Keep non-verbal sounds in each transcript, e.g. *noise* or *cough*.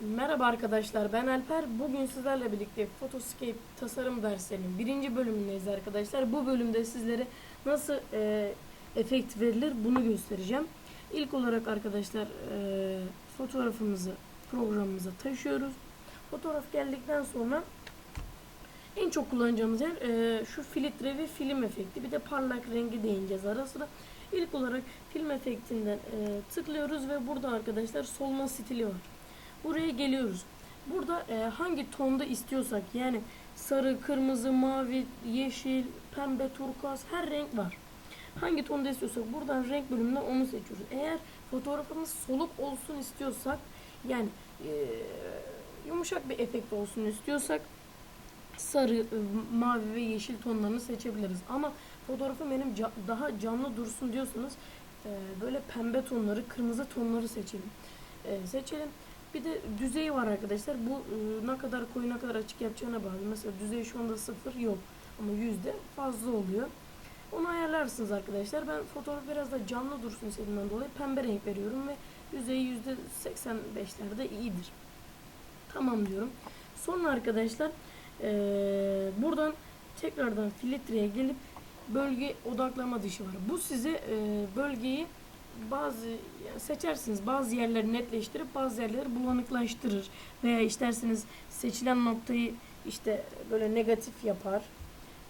Merhaba arkadaşlar ben Alper. Bugün sizlerle birlikte Photoscape tasarım derslerinin birinci bölümündeyiz arkadaşlar. Bu bölümde sizlere nasıl e, efekt verilir bunu göstereceğim. İlk olarak arkadaşlar e, fotoğrafımızı programımıza taşıyoruz. Fotoğraf geldikten sonra en çok kullanacağımız yer e, şu filtre ve film efekti. Bir de parlak rengi değineceğiz ara sıra. İlk olarak film efektinden e, tıklıyoruz ve burada arkadaşlar solma stili var. Buraya geliyoruz. Burada e, hangi tonda istiyorsak yani sarı, kırmızı, mavi, yeşil, pembe, turkuaz her renk var. Hangi tonda istiyorsak buradan renk bölümünden onu seçiyoruz. Eğer fotoğrafımız soluk olsun istiyorsak yani e, yumuşak bir efekt olsun istiyorsak sarı, e, mavi ve yeşil tonlarını seçebiliriz. Ama fotoğrafım benim ca- daha canlı dursun diyorsanız e, böyle pembe tonları, kırmızı tonları seçelim. E, seçelim. Bir de düzeyi var arkadaşlar. Bu e, ne kadar koyu ne kadar açık yapacağına bağlı. Mesela düzey şu anda sıfır yok. Ama yüzde fazla oluyor. Onu ayarlarsınız arkadaşlar. Ben fotoğraf biraz da canlı dursun istediğimden dolayı pembe renk veriyorum ve yüzeyi yüzde 85'lerde iyidir. Tamam diyorum. Sonra arkadaşlar e, buradan tekrardan filtreye gelip bölge odaklama dışı var. Bu size e, bölgeyi bazı yani seçersiniz bazı yerleri netleştirip bazı yerleri bulanıklaştırır veya isterseniz seçilen noktayı işte böyle negatif yapar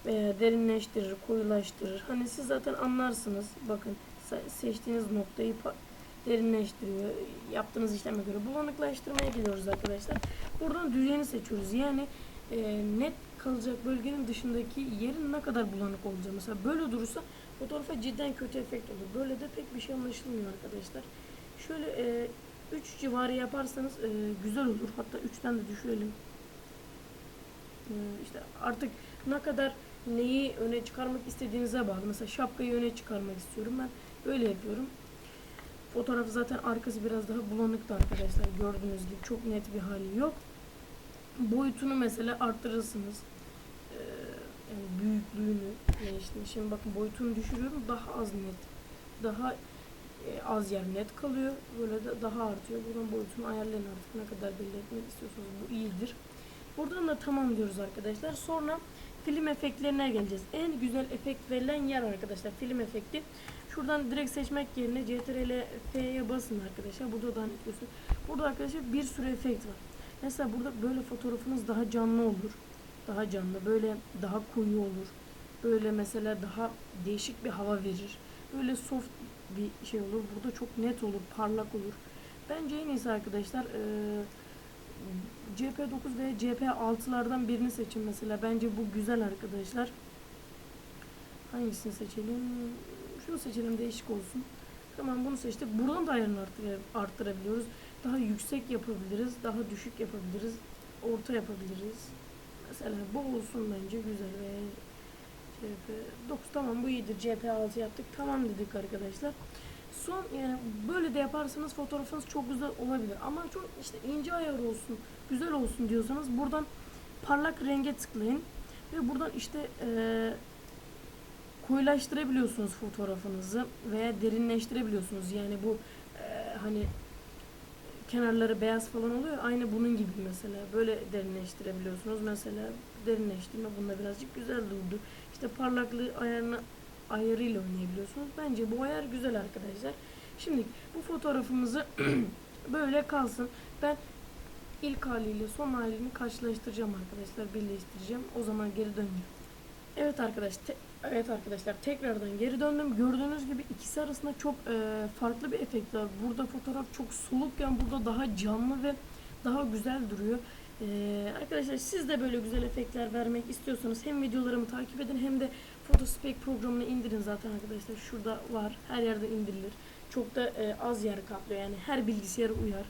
veya derinleştirir, koyulaştırır. Hani siz zaten anlarsınız. Bakın se- seçtiğiniz noktayı derinleştiriyor. Yaptığınız işleme göre bulanıklaştırmaya geliyoruz arkadaşlar. Buradan düzeni seçiyoruz. Yani e, net kalacak bölgenin dışındaki yerin ne kadar bulanık olacağı. Mesela böyle durursa fotoğrafa cidden kötü efekt olur. Böyle de pek bir şey anlaşılmıyor arkadaşlar. Şöyle 3 civarı yaparsanız e, güzel olur. Hatta 3'ten de düşürelim. E, işte artık ne kadar neyi öne çıkarmak istediğinize bağlı. Mesela şapkayı öne çıkarmak istiyorum. Ben böyle yapıyorum. Fotoğraf zaten arkası biraz daha bulanıktı arkadaşlar. Gördüğünüz gibi çok net bir hali yok. Boyutunu mesela arttırırsınız. Yani büyüklüğünü. Yani işte şimdi bakın boyutunu düşürüyorum. Daha az net. Daha e, az yer net kalıyor. Böyle de daha artıyor. Buradan boyutunu ayarlayın artık. Ne kadar belli etmek istiyorsanız bu iyidir. Buradan da tamam diyoruz arkadaşlar. Sonra film efektlerine geleceğiz. En güzel efekt verilen yer arkadaşlar. Film efekti. Şuradan direkt seçmek yerine CTRL F'ye basın arkadaşlar. Burada daha net gösteriyor. Burada arkadaşlar bir sürü efekt var. Mesela burada böyle fotoğrafınız daha canlı olur. Daha canlı. Böyle daha koyu olur. Böyle mesela daha değişik bir hava verir. Böyle soft bir şey olur. Burada çok net olur. Parlak olur. Bence en iyisi arkadaşlar eee CP9 ve CP6'lardan birini seçin mesela. Bence bu güzel arkadaşlar. Hangisini seçelim? Şunu seçelim değişik olsun. Tamam bunu seçtik. Buradan da ayarını arttıra- arttırabiliyoruz. Daha yüksek yapabiliriz. Daha düşük yapabiliriz. Orta yapabiliriz. Mesela bu olsun bence güzel ve CP9 tamam bu iyidir. CP6 yaptık. Tamam dedik arkadaşlar. Son yani böyle de yaparsanız fotoğrafınız çok güzel olabilir. Ama çok işte ince ayar olsun, güzel olsun diyorsanız buradan parlak renge tıklayın ve buradan işte eee koyulaştırabiliyorsunuz fotoğrafınızı veya derinleştirebiliyorsunuz. Yani bu eee, hani kenarları beyaz falan oluyor. Aynı bunun gibi mesela. Böyle derinleştirebiliyorsunuz. Mesela derinleştirme bunda birazcık güzel durdu. İşte parlaklığı ayarını ayarıyla oynayabiliyorsunuz. Bence bu ayar güzel arkadaşlar. Şimdi bu fotoğrafımızı *clears throat* böyle kalsın. Ben ilk haliyle son halini karşılaştıracağım arkadaşlar. Birleştireceğim. O zaman geri döneceğim. Evet arkadaş, te- evet arkadaşlar tekrardan geri döndüm. Gördüğünüz gibi ikisi arasında çok e, farklı bir efekt var. Burada fotoğraf çok solukken burada daha canlı ve daha güzel duruyor. E, arkadaşlar siz de böyle güzel efektler vermek istiyorsanız hem videolarımı takip edin hem de Photospec programını indirin zaten arkadaşlar. Şurada var. Her yerde indirilir. Çok da e, az yer kaplıyor. Yani her bilgisayara uyar.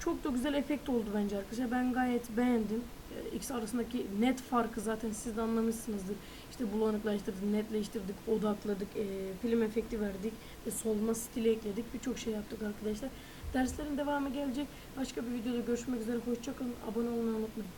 Çok da güzel efekt oldu bence arkadaşlar. Ben gayet beğendim. E, İkisi arasındaki net farkı zaten siz de anlamışsınızdır. İşte bulanıklaştırdık, netleştirdik, odakladık, e, film efekti verdik ve solma stili ekledik. Birçok şey yaptık arkadaşlar. Derslerin devamı gelecek. Başka bir videoda görüşmek üzere. Hoşçakalın. Abone olmayı unutmayın.